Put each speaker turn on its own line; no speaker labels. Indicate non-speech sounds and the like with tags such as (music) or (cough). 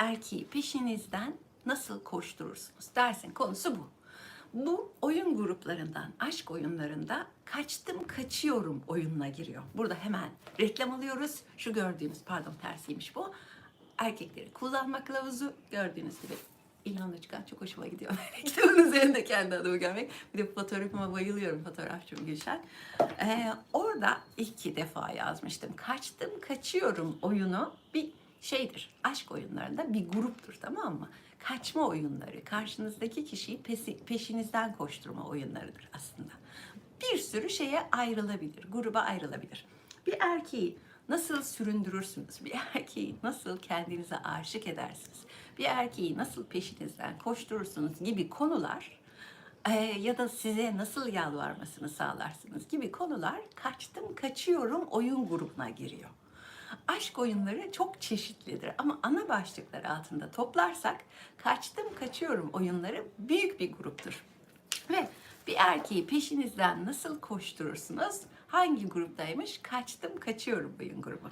erkeği peşinizden nasıl koşturursunuz? Dersin konusu bu. Bu oyun gruplarından, aşk oyunlarında kaçtım kaçıyorum oyununa giriyor. Burada hemen reklam alıyoruz. Şu gördüğünüz, pardon tersiymiş bu. Erkekleri kullanma kılavuzu gördüğünüz gibi İlhan'la çıkan çok hoşuma gidiyor. (laughs) Kitabın üzerinde kendi adımı görmek. Bir de fotoğrafıma bayılıyorum fotoğrafçım Gülşen. Ee, orada iki defa yazmıştım. Kaçtım kaçıyorum oyunu bir şeydir. Aşk oyunlarında bir gruptur tamam mı? Kaçma oyunları, karşınızdaki kişiyi peşinizden koşturma oyunlarıdır aslında. Bir sürü şeye ayrılabilir, gruba ayrılabilir. Bir erkeği nasıl süründürürsünüz? Bir erkeği nasıl kendinize aşık edersiniz? Bir erkeği nasıl peşinizden koşturursunuz gibi konular e, ya da size nasıl yalvarmasını sağlarsınız gibi konular kaçtım kaçıyorum oyun grubuna giriyor. Aşk oyunları çok çeşitlidir ama ana başlıklar altında toplarsak kaçtım kaçıyorum oyunları büyük bir gruptur. Ve bir erkeği peşinizden nasıl koşturursunuz? Hangi gruptaymış? Kaçtım kaçıyorum oyun grubu.